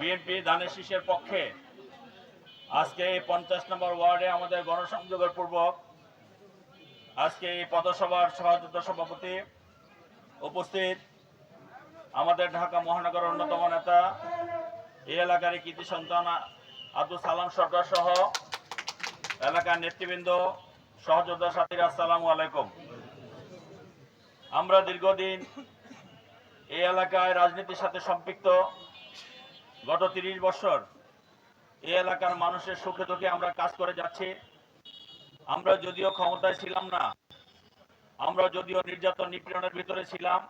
BNP ধানের শীষের পক্ষে আজকে এই পঞ্চাশ নম্বর ওয়ার্ডে আমাদের গণসংযোগের পূর্বক আজকে এই পদসভার সহযোদ্ধ সভাপতি উপস্থিত আমাদের ঢাকা মহানগর অন্যতম নেতা, এই এলাকার কৃতি সন্তান আব্দুল সালাম সরকার সহ এলাকার নেতৃবৃন্দ, সহযোদ্ধা সাথীরা, আসসালামু আলাইকুম। আমরা দীর্ঘদিন এই এলাকায় রাজনীতির সাথে সম্পৃক্ত। গত তিরিশ বছর এই এলাকার মানুষের সুখে দুঃখে আমরা কাজ করে যাচ্ছি। আমরা যদিও ক্ষমতায় ছিলাম না, আমরা যদিও নির্যাতন নিপীড়নের ভিতরে ছিলাম,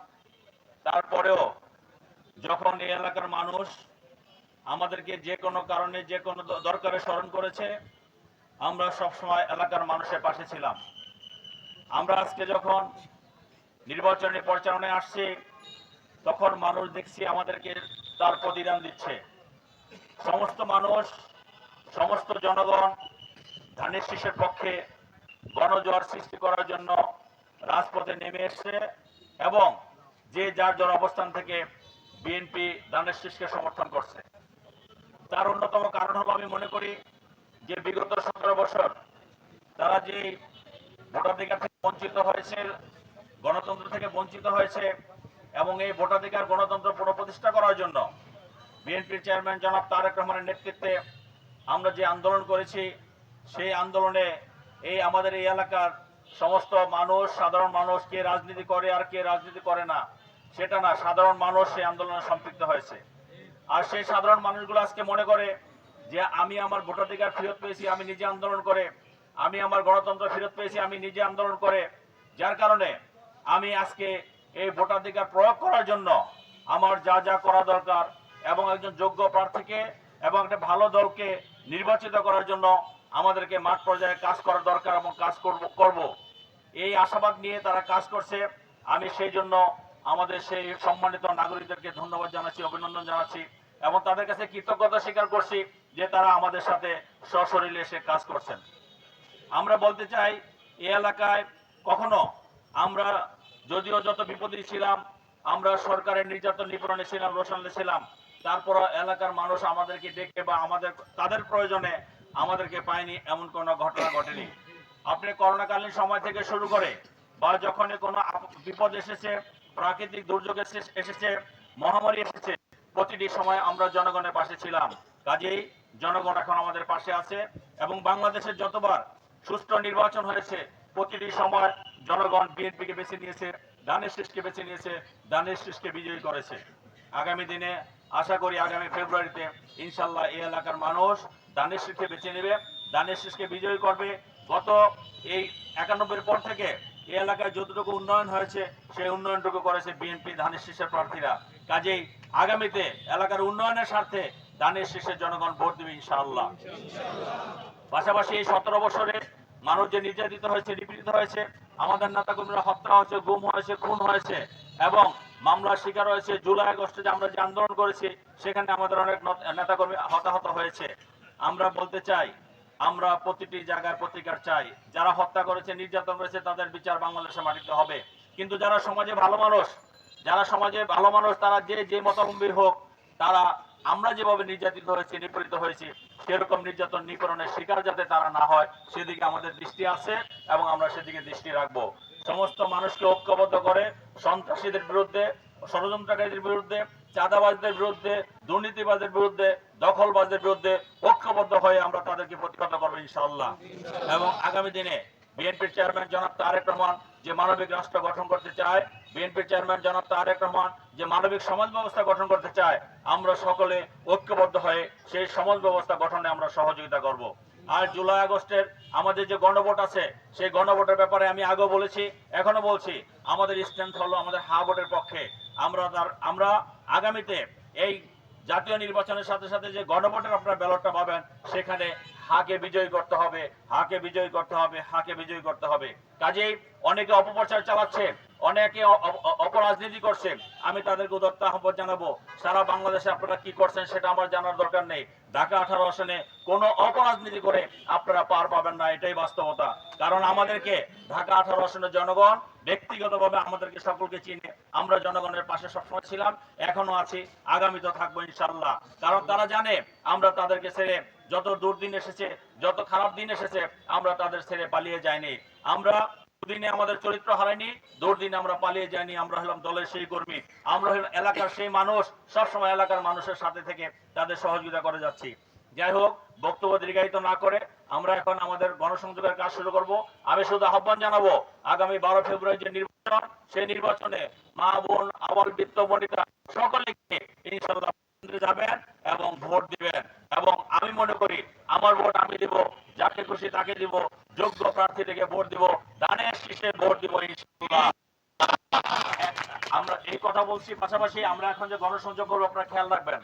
তারপরেও যখন এই এলাকার মানুষ আমাদেরকে যে কোনো কারণে, যে কোনো দরকারে স্মরণ করেছে, আমরা সবসময় এলাকার মানুষের পাশে ছিলাম। আমরা আজকে যখন নির্বাচনী পরিচালনায় আসছি, তখন মানুষ দেখছি আমাদেরকে তার প্রতিদান দিচ্ছে। সমস্ত মানুষ, সমস্ত জনগণ, ধানের শীষের পক্ষে গণজোয়ার সৃষ্টি করার জন্য রাজপথে নেমে এসছে এবং যে যার যার অবস্থান থেকে বিএনপি ধানের শীষকে সমর্থন করছে। তার অন্যতম কারণ হলো আমি মনে করি যে বিগত সতেরো বছর তারা যে ভোটাধিকার থেকে বঞ্চিত হয়েছে, গণতন্ত্র থেকে বঞ্চিত হয়েছে এবং এই ভোটাধিকার গণতন্ত্র পুনঃপ্রতিষ্ঠা করার জন্য বিএনপির চেয়ারম্যান জনাব তারেক রহমানের নেতৃত্বে আমরা যে আন্দোলন করেছি, সেই আন্দোলনে এই আমাদের এই এলাকার সমস্ত মানুষ, সাধারণ মানুষ কে রাজনীতি করে আর কে রাজনীতি করে না, সেটা না, সাধারণ মানুষ সেই আন্দোলনে সম্পৃক্ত হয়েছে। আর সেই সাধারণ মানুষগুলো আজকে মনে করে যে আমি আমার ভোটাধিকার ফেরত পেয়েছি, আমি নিজে আন্দোলন করে, আমি আমার গণতন্ত্র ফেরত পেয়েছি, আমি নিজে আন্দোলন করে, যার কারণে আমি আজকে এই ভোটাধিকার প্রয়োগ করার জন্য আমার যা যা করা দরকার এবং একজন যোগ্য প্রার্থীকে এবং একটা ভালো দলকে নির্বাচিত করার জন্য আমাদেরকে মাঠ পর্যায়ে কাজ করা দরকার এবং কাজ করব করব। এই আশাবাদ নিয়ে তারা কাজ করছে। আমি সেই জন্য আমাদের সেই সম্মানিত নাগরিকদেরকে ধন্যবাদ জানাচ্ছি, অভিনন্দন জানাচ্ছি এবং তাদের কাছে কৃতজ্ঞতা স্বীকার করছি যে তারা আমাদের সাথে সশরীরে এসে কাজ করছেন। আমরা বলতে চাই এই এলাকায় কখনো আমরা যদিও যত বিপদে ছিলাম, আমরা সরকারের নির্যাতন নিপীড়নে ছিলাম রোশানলে ছিলাম তারপর এলাকার মানুষ আমাদেরকে ডেকে বা আমাদের, তাদের প্রয়োজনে আমাদেরকে পায়নি, এমন কোনো ঘটনা ঘটেনি। আপনি করোনাকালীন সময় থেকে শুরু করে বা যখনই কোনো বিপদ এসেছে, প্রাকৃতিক দুর্যোগ এসেছে, মহামারী এসেছে, প্রতিটি সময় আমরা জনগণের পাশে ছিলাম। কাজেই জনগণ এখন আমাদের পাশে আছে এবং বাংলাদেশের যতবার সুষ্ঠু নির্বাচন হয়েছে, প্রতিটি সময় জনগণ বিএনপিকে বেছে নিয়েছে দানের শীষকে বেছে নিয়েছে দানের শীষকে বিজয়ী করেছে। আগামী দিনে আশা করি আগামী ফেব্রুয়ারিতে ইনশাল্লাহ এই এলাকার মানুষ দানের শীষকে বেছে নেবে, দানের শীষকে বিজয়ী করবে। গত এই একানব্বই পর থেকে এই এলাকায় যতটুকু উন্নয়ন হয়েছে, সেই উন্নয়নটুকু করেছে বিএনপি ধানের শীষের প্রার্থীরা। কাজেই আগামীতে এলাকার উন্নয়নের স্বার্থে ধানের শীষের জনগণ ভোট দেবে ইনশাআল্লাহ। পাশাপাশি এই সতেরো বছরে মানুষ যে নির্যাতিত হয়েছে, নিপীড়িত হয়েছে, আমাদের নেতাকর্মীরা হত্যা হয়েছে, গুম হয়েছে, খুন হয়েছে এবং মামলার শিকার হয়েছে, জুলাই আগস্টে যে আমরা যে আন্দোলন করেছি, সেখানে আমাদের অনেক নত- নেতাকর্মী হতাহত হয়েছে। আমরা বলতে চাই, আমরা প্রতিটি জায়গায় প্রতিকার চাই। যারা হত্যা করেছে, নির্যাতন করেছে, তাদের বিচার বাংলাদেশে মাটিতে হবে। কিন্তু যারা সমাজে ভালো মানুষ, যারা সমাজে ভালো মানুষ, তারা যে যে মতাবলম্বী হোক, তারা আমরা যেভাবে নির্যাতিত হয়েছি, নিপীড়িত হয়েছি, সেরকম নির্যাতন নিপীড়নের শিকার যাতে তারা না হয়, সেদিকে আমাদের দৃষ্টি আছে এবং আমরা সেদিকে দৃষ্টি রাখব। সমস্ত মানুষকে ঐক্যবদ্ধ করে সন্ত্রাসীদের বিরুদ্ধে, ষড়যন্ত্রকারীদের বিরুদ্ধে, চাঁদাবাজদের বিরুদ্ধে, দুর্নীতিবাজদের বিরুদ্ধে, দখলবাজদের বিরুদ্ধে ঐক্যবদ্ধ হয়ে আমরা তাদেরকে প্রতিহত করব ইনশাআল্লাহ। এবং আগামী দিনে বিএনপির চেয়ারম্যান জনাব তারেক রহমান যে মানবিক রাষ্ট্র গঠন করতে চায় বিএনপির চেয়ারম্যান জনাব তারেক রহমান যে মানবিক সমাজ ব্যবস্থা গঠন করতে চায়, আমরা সকলে ঐক্যবদ্ধ হয়ে সেই সমাজ ব্যবস্থা গঠনে আমরা সহযোগিতা করব। আর জুলাই আগস্টের আমাদের যে গণভোট আছে, সেই গণভোটের ব্যাপারে আমি আগেও বলেছি এখনও বলছি, আমাদের স্ট্রেংথ হলো আমাদের হা ভোটের পক্ষে। আমরা তার, আমরা আগামীতে এই জাতীয় নির্বাচনের সাথে সাথে যে গণভোটের আপনার ব্যালটটা পাবেন, সেখানে হাকে বিজয়ী করতে হবে, হাকে বিজয়ী করতে হবে, হাকে বিজয়ী করতে হবে। কাজেই অনেকে অপপ্রচার চালাচ্ছে অনেকে অপরাজনীতি করছে আমি তাদেরকে উদত্ত আহ্বান জানাব। সারা বাংলাদেশে আপনারা কি করছেন সেটা আমার জানার দরকার নেই। ঢাকা আঠারো আসনে কোনো অপরাজনীতি করে আপনারা পার পাবেন না, এটাই বাস্তবতা। কারণ আমাদেরকে ঢাকা আঠারো আসনের জনগণ ব্যক্তিগতভাবে আমাদেরকে সকলকে চিনে। আমরা জনগণের পাশে সবসময় ছিলাম, এখনও আছি আগামীতে থাকব ইনশাল্লাহ কারণ তারা জানে, আমরা তাদেরকে ছেড়ে যত দুর্দিন এসেছে, যত খারাপ দিন এসেছে, আমরা তাদের ছেড়ে পালিয়ে যাইনি। আমরা দুদিনে আমাদের চরিত্র হারাইনি দুর্দিনে আমরা পালিয়ে যাইনি, আমরা হলাম দলের সেই কর্মী, আমরা হলাম এলাকার সেই মানুষ, সবসময় এলাকার মানুষের সাথে থেকে তাদের সহযোগিতা করে যাচ্ছি। যাই হোক, বক্তব্য দীর্ঘায়িত না করে আমরা এখন আমাদের গণসংযোগের কাজ শুরু করব। আমি শুধু আহ্বান জানাব, আগামী বারো ফেব্রুয়ারি যে নির্বাচন, সেই নির্বাচনে মা, বোন, আবার বৃত্ত বনিতা সকলেকে ইনশাল্লাহ যাবেন এবং ভোট দিবেন। এবং আমি মনে করি, আমার ভোট আমি দিব, যাকে খুশি তাকে দিব যোগ্য প্রার্থী থেকে ভোট দিব, দানের শীষে ভোট দিব আমরা এই কথা বলছি, পাশাপাশি আমরা এখন যে গণসংযোগ করব, আপনারা খেয়াল রাখবেন।